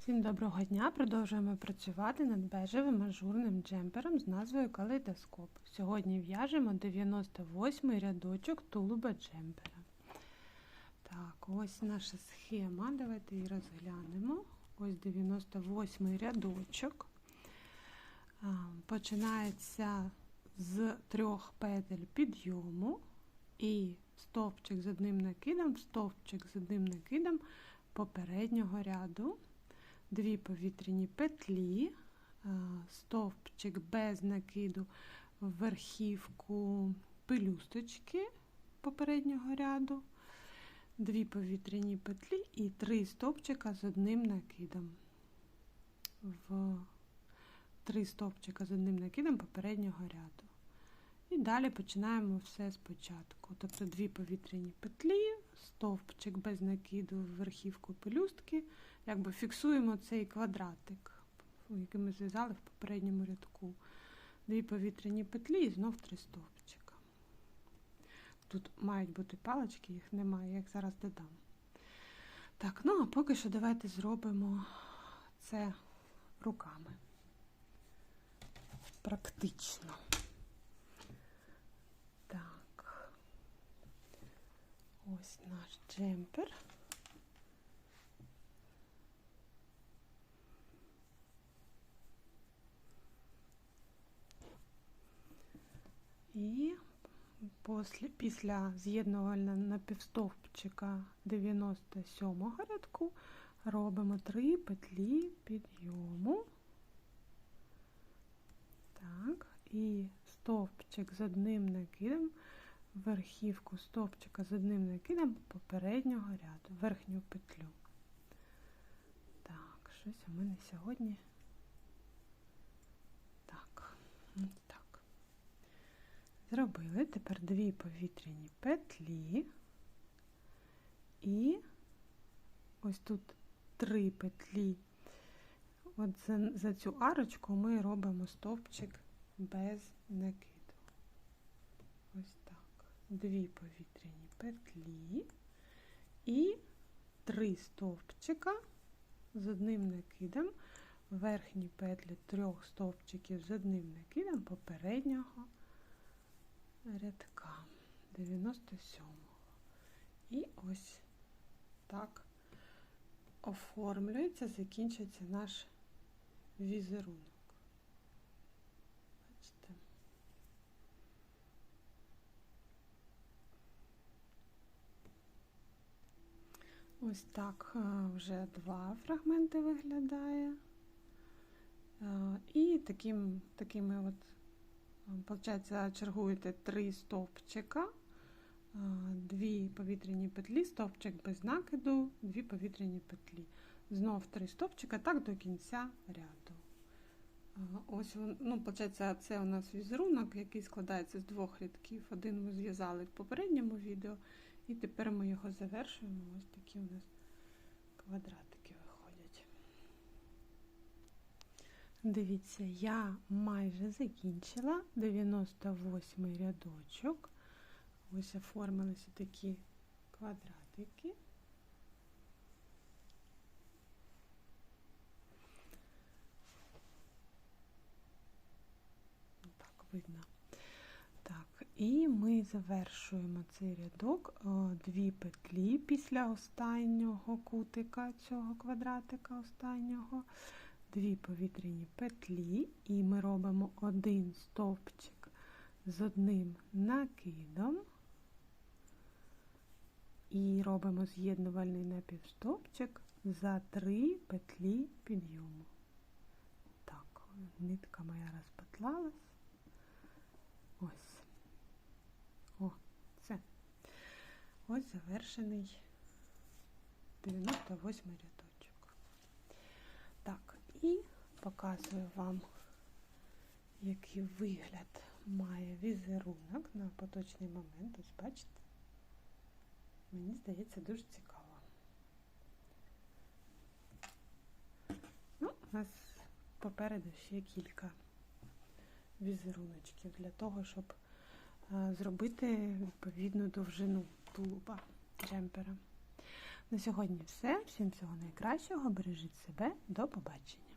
Всім доброго дня! Продовжуємо працювати над бежевим ажурним джемпером з назвою Калейдоскоп. Сьогодні в'яжемо 98 рядочок тулуба джемпера. Так, ось наша схема. Давайте її розглянемо. Ось 98 рядочок. Починається з трьох петель підйому і стовпчик з одним накидом, стовпчик з одним накидом попереднього ряду дві повітряні петлі, стовпчик без накиду в верхівку пелюсточки попереднього ряду, дві повітряні петлі і три стовпчика з одним накидом. В три стовпчика з одним накидом попереднього ряду. І далі починаємо все спочатку. Тобто дві повітряні петлі, стовпчик без накиду в верхівку пелюстки, якби фіксуємо цей квадратик, який ми зв'язали в попередньому рядку. Дві повітряні петлі і знов три стовпчика. Тут мають бути палички, їх немає, як зараз додам. Так, ну а поки що давайте зробимо це руками. Практично. Так, ось наш джемпер. І після, після з'єднувального напівстовпчика 97 рядку робимо 3 петлі підйому. Так, і стовпчик з одним накидом, верхівку стовпчика з одним накидом попереднього ряду, верхню петлю. Так, щось у мене сьогодні. Так, так. Зробили тепер дві повітряні петлі. І ось тут три петлі. От за, за цю арочку ми робимо стовпчик без накиду. Дві повітряні петлі і три стовпчика з одним накидом, верхні петлі трьох стовпчиків з одним накидом попереднього рядка 97-го. І ось так оформлюється, закінчується наш візерунок. Бачите? Ось так вже два фрагменти виглядає. І таким, такими от, виходить, чергуєте три стовпчика, дві повітряні петлі, стовпчик без накиду, дві повітряні петлі. Знов три стовпчика, так до кінця ряду. Ось, ну, виходить, це у нас візерунок, який складається з двох рядків. Один ми зв'язали в попередньому відео, і тепер ми його завершуємо. Ось такі у нас квадратики виходять. Дивіться, я майже закінчила 98 рядочок. Ось оформилися такі квадратики. Так, видно. І ми завершуємо цей рядок дві петлі після останнього кутика цього квадратика останнього, дві повітряні петлі, і ми робимо один стовпчик з одним накидом. І робимо з'єднувальний напівстовпчик за три петлі підйому. Так, нитка моя розпетлалась. Ось. О, це. Ось завершений 98 рядочок. Так, і показую вам, який вигляд має візерунок на поточний момент. Ось бачите? Мені здається, дуже цікаво. Ну, у нас попереду ще кілька візеруночків для того, щоб зробити відповідну довжину тулуба джемпера. На сьогодні все. Всім всього найкращого. Бережіть себе. До побачення.